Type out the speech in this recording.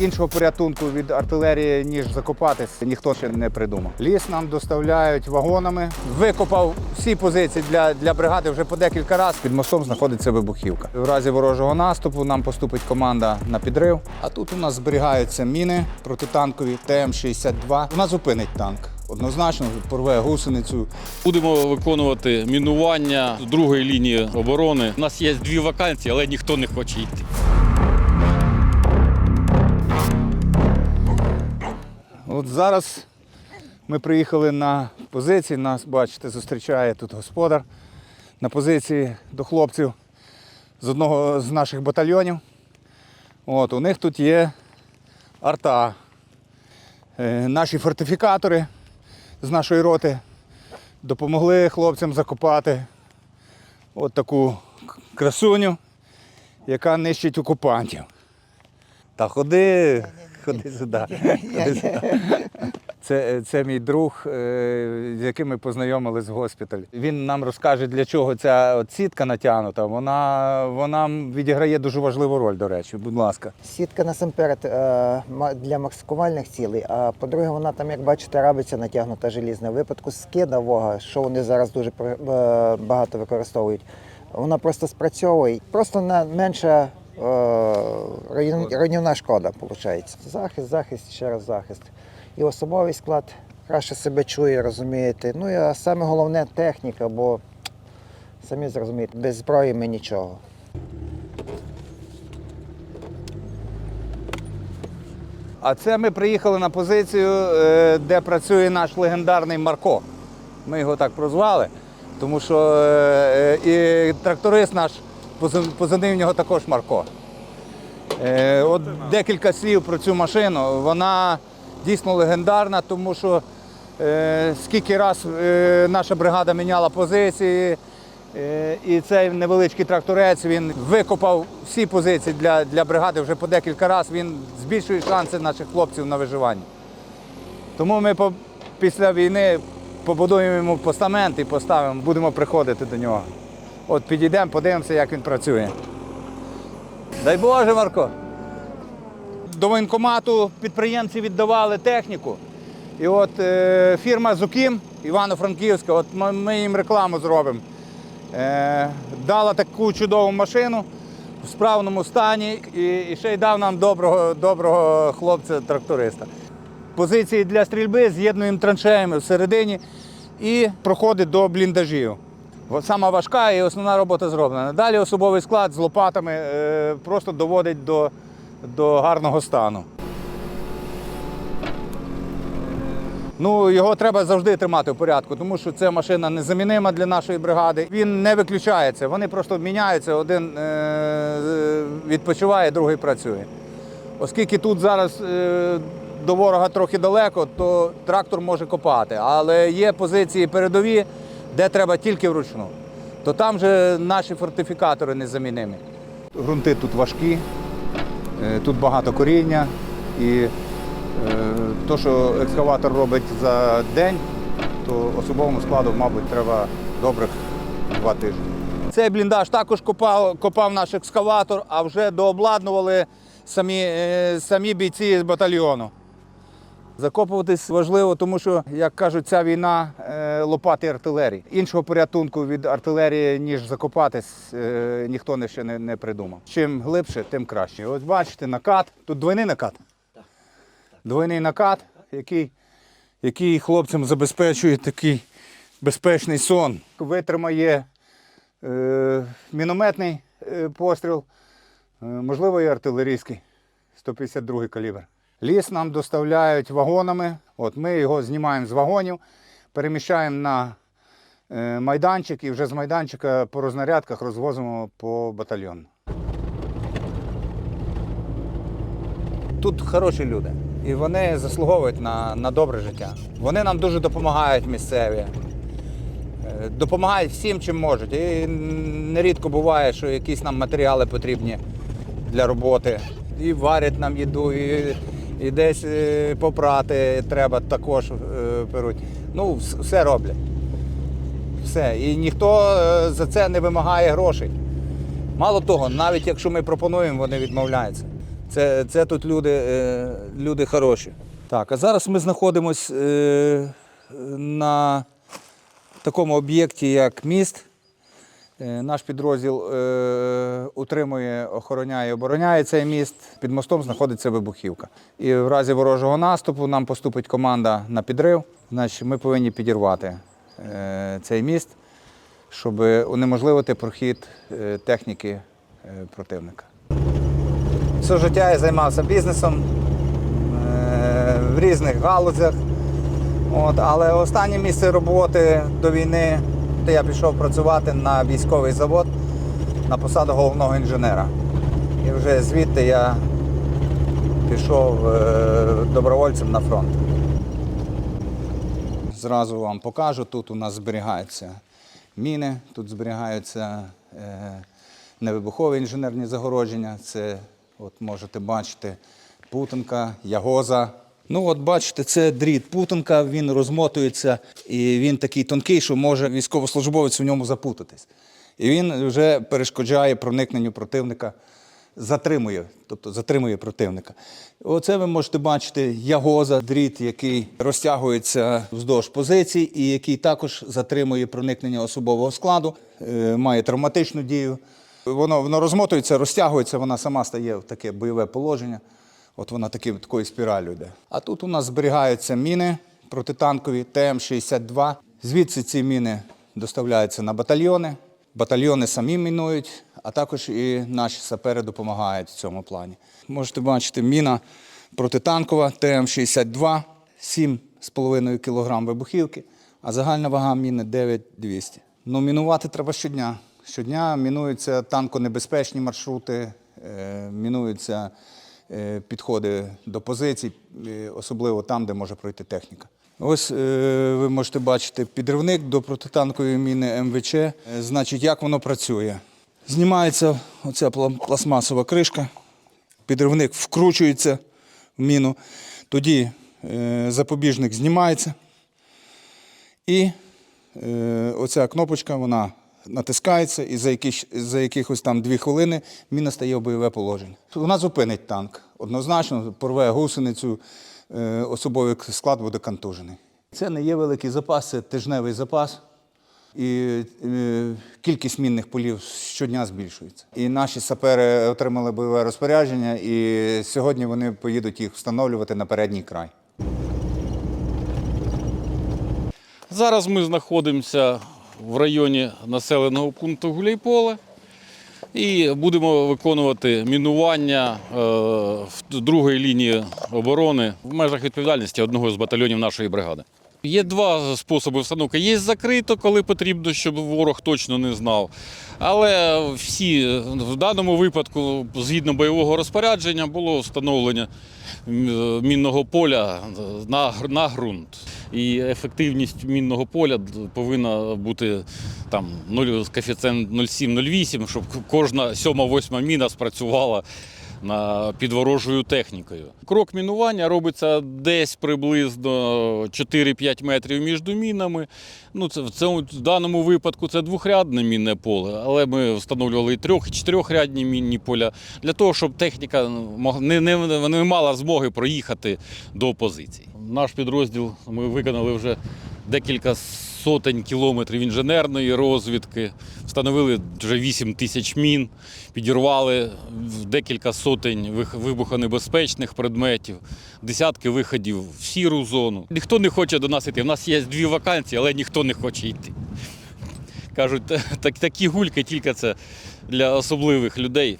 Іншого порятунку від артилерії, ніж закопатись, ніхто ще не придумав. Ліс нам доставляють вагонами. Викопав всі позиції для, для бригади вже по декілька разів. Під мостом знаходиться вибухівка. В разі ворожого наступу нам поступить команда на підрив. А тут у нас зберігаються міни протитанкові ТМ-62. Вона зупинить танк. Однозначно порве гусеницю. Будемо виконувати мінування другої лінії оборони. У нас є дві вакансії, але ніхто не хоче йти. От зараз ми приїхали на позиції. Нас, бачите, зустрічає тут господар на позиції до хлопців з одного з наших батальйонів. От, у них тут є арта. Е, наші фортифікатори з нашої роти допомогли хлопцям закопати от таку красуню, яка нищить окупантів. Та ходи, ходи сюди. Ходи сюди. Це, це мій друг, е, з яким ми познайомились в госпіталі. Він нам розкаже, для чого ця от сітка натягнута. Вона, вона відіграє дуже важливу роль, до речі. Будь ласка. Сітка насамперед е, для маскувальних цілей, а по-друге, вона там, як бачите, рабиця натягнута желізна. В випадку скида вога, що вони зараз дуже е, багато використовують, вона просто спрацьовує. Просто на менша е, руйнівна шкода, виходить. Захист, захист, ще раз захист. І особовий склад краще себе чує, розумієте. Ну і а саме головне техніка, бо самі зрозумієте, без зброї ми нічого. А це ми приїхали на позицію, е, де працює наш легендарний Марко. Ми його так прозвали, тому що е, і тракторист наш, позивний в нього також Марко. Е, От декілька слів про цю машину. Вона дійсно легендарна, тому що е, скільки раз е, наша бригада міняла позиції, е, і цей невеличкий тракторець він викопав всі позиції для, для бригади вже по декілька разів. Він збільшує шанси наших хлопців на виживання. Тому ми по, після війни побудуємо йому постамент і поставимо, будемо приходити до нього. От підійдемо, подивимося, як він працює. Дай Боже, Марко. До воєнкомату підприємці віддавали техніку. І от е, фірма Зукім Івано-Франківська, от ми, ми їм рекламу зробимо. Е, дала таку чудову машину в справному стані і, і ще й дав нам доброго, доброго хлопця-тракториста. Позиції для стрільби з'єднуємо траншеями всередині і проходить до бліндажів. Сама важка і основна робота зроблена. Далі особовий склад з лопатами е, просто доводить до, до гарного стану. Ну, його треба завжди тримати в порядку, тому що це машина незамінима для нашої бригади. Він не виключається, вони просто міняються, один е, відпочиває, другий працює. Оскільки тут зараз е, до ворога трохи далеко, то трактор може копати. Але є позиції передові, де треба тільки вручну. То там же наші фортифікатори незамінимі. Грунти тут важкі, е, тут багато коріння. І е, то, що екскаватор робить за день, то особовому складу, мабуть, треба добрих два тижні. Цей бліндаж також копав, копав наш екскаватор, а вже дообладнували самі, е, самі бійці з батальйону. Закопуватись важливо, тому що, як кажуть, ця війна е, лопати артилерії. Іншого порятунку від артилерії, ніж закопатись, е, ніхто не ще не, придумав. Чим глибше, тим краще. Ось бачите, накат. Тут двойний накат. Двойний накат, який, який хлопцям забезпечує такий безпечний сон. Витримає е, мінометний е, постріл, можливо, і артилерійський 152 калібр. Ліс нам доставляють вагонами. От ми його знімаємо з вагонів, переміщаємо на е, майданчик і вже з майданчика по рознарядках розвозимо по батальйону. Тут хороші люди, і вони заслуговують на, на добре життя. Вони нам дуже допомагають місцеві. Е, Допомагають всім, чим можуть. І нерідко буває, що якісь нам матеріали потрібні для роботи. І варять нам їду, і, і десь е, попрати треба також е, беруть. Ну, все роблять. Все. І ніхто е, за це не вимагає грошей. Мало того, навіть якщо ми пропонуємо, вони відмовляються. Це, це тут люди, люди хороші. Так, а зараз ми знаходимося на такому об'єкті, як міст. Е, Наш підрозділ е, утримує, охороняє, обороняє цей міст. Під мостом знаходиться вибухівка. І в разі ворожого наступу нам поступить команда на підрив. Значить, ми повинні підірвати е, цей міст, щоб унеможливити прохід е, техніки е, противника. Все життя я займався бізнесом е, в різних галузях. От, але останнє місце роботи до війни, то я пішов працювати на військовий завод на посаду головного інженера. І вже звідти я пішов е, добровольцем на фронт. Зразу вам покажу, тут у нас зберігаються міни, тут зберігаються е, невибухові інженерні загородження. Це, от можете бачити, путанка, ягоза. Ну, от бачите, це дріт путанка, він розмотується, і він такий тонкий, що може військовослужбовець у ньому запутатись. І він вже перешкоджає проникненню противника, затримує, тобто затримує противника. Оце ви можете бачити ягоза, дріт, який розтягується вздовж позицій і який також затримує проникнення особового складу, е, має травматичну дію. Воно, воно розмотується, розтягується, вона сама стає в таке бойове положення. От вона таким, такою спіраллю йде. А тут у нас зберігаються міни протитанкові ТМ-62. Звідси ці міни доставляються на батальйони. Батальйони самі мінують, а також і наші сапери допомагають в цьому плані. Можете бачити, міна протитанкова ТМ-62, 7,5 кг вибухівки, а загальна вага міни 9200. Ну, мінувати треба щодня. Щодня мінуються танконебезпечні маршрути, е, мінуються підходи до позицій, е, особливо там, де може пройти техніка. Ось е, ви можете бачити підривник до протитанкової міни МВЧ. Е, Значить, як воно працює? Знімається оця пластмасова кришка, підривник вкручується в міну, тоді е, запобіжник знімається. І е, оця кнопочка вона натискається, і за, якісь, за якихось там дві хвилини міна стає в бойове положення. Вона зупинить танк. Однозначно порве гусеницю, е, особовий склад буде контужений. Це не є великий запас, це тижневий запас. І е, кількість мінних полів щодня збільшується. І наші сапери отримали бойове розпорядження, і сьогодні вони поїдуть їх встановлювати на передній край. Зараз ми знаходимося в районі населеного пункту Гуляйполе і будемо виконувати мінування е, в другої лінії оборони в межах відповідальності одного з батальйонів нашої бригади. Є два способи встановки. Є закрито, коли потрібно, щоб ворог точно не знав. Але всі в даному випадку, згідно бойового розпорядження, було встановлення мінного поля на, на ґрунт. І ефективність мінного поля повинна бути там 0, коефіцієнт 0,7-0,8, щоб кожна сьома-восьма міна спрацювала під ворожою технікою. Крок мінування робиться десь приблизно 4-5 метрів між мінами. Ну, це, в цьому в даному випадку це двохрядне мінне поле, але ми встановлювали і трьох, і чотирьохрядні мінні поля для того, щоб техніка не, не, не мала змоги проїхати до позицій. Наш підрозділ ми виконали вже декілька сотень кілометрів інженерної розвідки, встановили вже 8 тисяч мін, підірвали декілька сотень вибухонебезпечних предметів, десятки виходів в сіру зону. Ніхто не хоче до нас йти. У нас є дві вакансії, але ніхто не хоче йти. Кажуть, так, такі гульки тільки це для особливих людей.